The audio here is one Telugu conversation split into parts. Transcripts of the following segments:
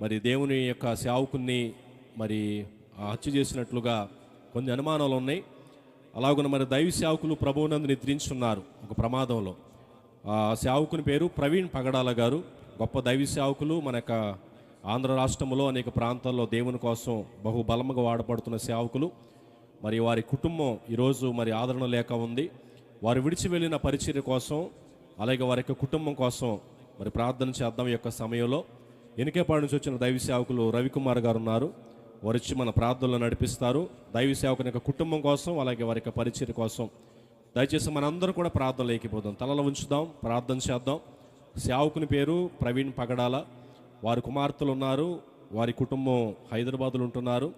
మరి దేవుని యొక్క సేవకుని మరి హత్య చేసినట్లుగా కొన్ని అనుమానాలు ఉన్నాయి. అలాగున మరి దైవ సేవకులు ప్రభువునందు నిద్రించున్నారు ఒక ప్రమాదంలో. ఆ సేవకుని పేరు ప్రవీణ్ పగడాల గారు. గొప్ప దైవ సేవకులు మన యొక్క ఆంధ్ర రాష్ట్రంలో అనేక ప్రాంతాల్లో దేవుని కోసం బహుబలముగా వాడబడుతున్న సేవకులు. మరి వారి కుటుంబం ఈరోజు మరి ఆదరణ లేక ఉంది. వారు విడిచి వెళ్ళిన పరిచర్య కోసం అలాగే వారి యొక్క కుటుంబం కోసం మరి ప్రార్థన చేద్దాం ఈ యొక్క సమయంలో. ఎనికేపాడు నుంచి వచ్చిన దైవ సేవకులు రవికుమార్ గారు ఉన్నారు వారు వచ్చి మన ప్రార్థనలో నడిపిస్తారు. దైవ సేవకుని యొక్క కుటుంబం కోసం అలాగే వారి యొక్క పరిచయం కోసం దయచేసి మనందరం కూడా ప్రార్థనలు లేకపోదాం తలలో ఉంచుదాం ప్రార్థన చేద్దాం. సేవకుని పేరు ప్రవీణ్ పగడాల. వారి కుమార్తెలు ఉన్నారు. వారి కుటుంబం హైదరాబాదులో ఉంటున్నారు.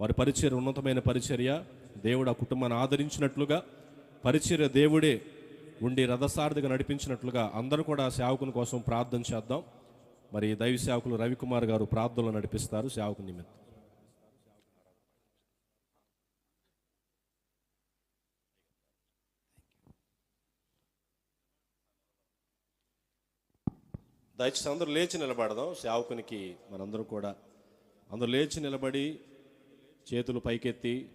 వారి పరిచర్య ఉన్నతమైన పరిచర్య. దేవుడు ఆ కుటుంబాన్ని ఆదరించినట్లుగా పరిచర్య దేవుడే ఉండి రథసారథిగా నడిపించినట్లుగా అందరూ కూడా సేవకుని కోసం ప్రార్థన చేద్దాం. మరి దైవ సేవకులు రవికుమార్ గారు ప్రార్థనలు నడిపిస్తారు సేవకు నిమిత్తం. దయచేసి అందరూ లేచి నిలబడదాం. సేవకునికి మనందరం కూడా అందరూ లేచి నిలబడి చేతులు పైకెత్తి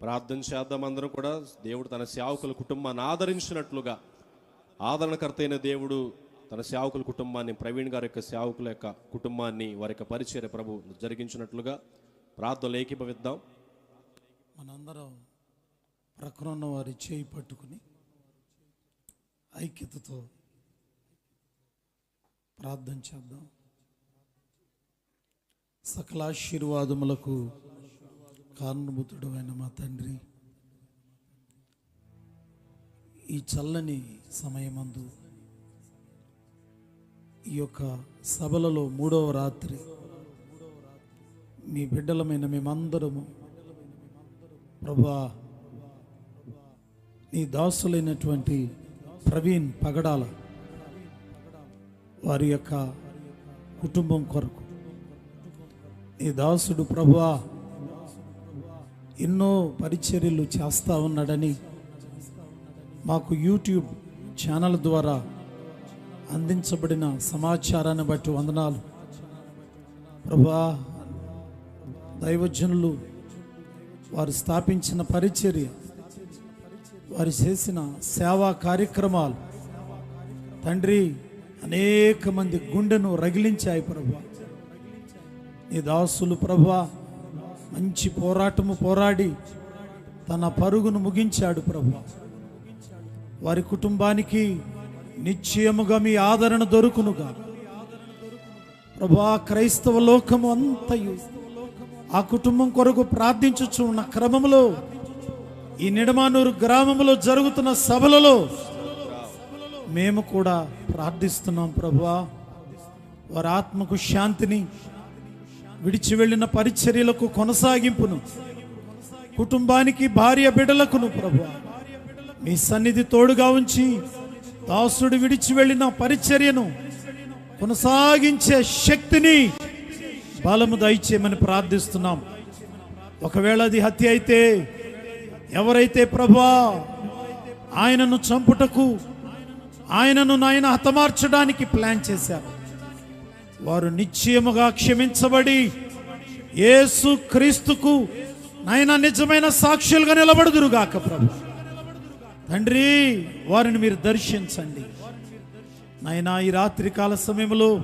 ప్రార్థన చేద్దాం అందరం కూడా. దేవుడు తన సేవకుల కుటుంబాన్ని ఆదరించినట్లుగా ఆదరణకర్త అయిన దేవుడు తన సేవకుల కుటుంబాన్ని ప్రవీణ్ గారి యొక్క సేవకుల యొక్క కుటుంబాన్ని వారి యొక్క పరిచయ ప్రభు జరిగించినట్లుగా ప్రార్థనలు ఏకీభవిద్దాం. మనందరం ప్రక్కన వారి చేయి పట్టుకుని ఐక్యతతో ప్రార్థన చేద్దాం. సకలాశీర్వాదములకు కారణభూతుడు అయిన మా తండ్రి ఈ చల్లని సమయమందు ఈ యొక్క సభలలో మూడవ రాత్రి మీ బిడ్డలమైన మేమందరము ప్రభా నీ దాసులైనటువంటి ప్రవీణ్ పగడాల వారి యొక్క కుటుంబం కొరకు. నీ దాసుడు ప్రభా ఎన్నో పరిచర్యలు చేస్తూ ఉన్నాడని మాకు యూట్యూబ్ ఛానల్ ద్వారా అందించబడిన సమాచారాన్ని బట్టి వందనాలు. ప్రభా దైవజనులు వారు స్థాపించిన పరిచర్య వారు చేసిన సేవా కార్యక్రమాలు. తండ్రి అనేక మంది గుండెను రగిలించాయి ప్రభా. నీ దాసులు ప్రభా మంచి పోరాటము పోరాడి తన పరుగును ముగించాడు ప్రభా. వారి కుటుంబానికి నిశ్చయముగా మీ ఆదరణ దొరుకునుగా ప్రభా క్రైస్తవ లోకము అంతయు ఆ కుటుంబం కొరకు ప్రార్థించుచు ఉన్న క్రమంలో ఈ నిడమానూరు గ్రామంలో జరుగుతున్న సభలలో మేము కూడా ప్రార్థిస్తున్నాం ప్రభువా వారి ఆత్మకు శాంతిని విడిచి వెళ్ళిన పరిచర్యలకు కొనసాగింపును. కుటుంబానికి భార్య బిడలకును ప్రభు. మీ సన్నిధి తోడుగా ఉంచి దాసుడు విడిచి వెళ్ళిన పరిచర్యను కొనసాగించే శక్తిని బలము దయచేయమని ప్రార్థిస్తున్నాం. ఒకవేళ అది హత్య అయితే ఎవరైతే ప్రభా ఆయనను చంపుటకు ఆయనను నాయన హతమార్చడానికి ప్లాన్ చేశారు వారు నిశ్చయముగా క్షమించబడి యేసు క్రీస్తుకు నాయన నిజమైన సాక్షులుగా నిలబడుదురుగాక ప్రభు. తండ్రి వారిని మీరు దర్శించండి. నాయన ఈ రాత్రి కాల సమయంలో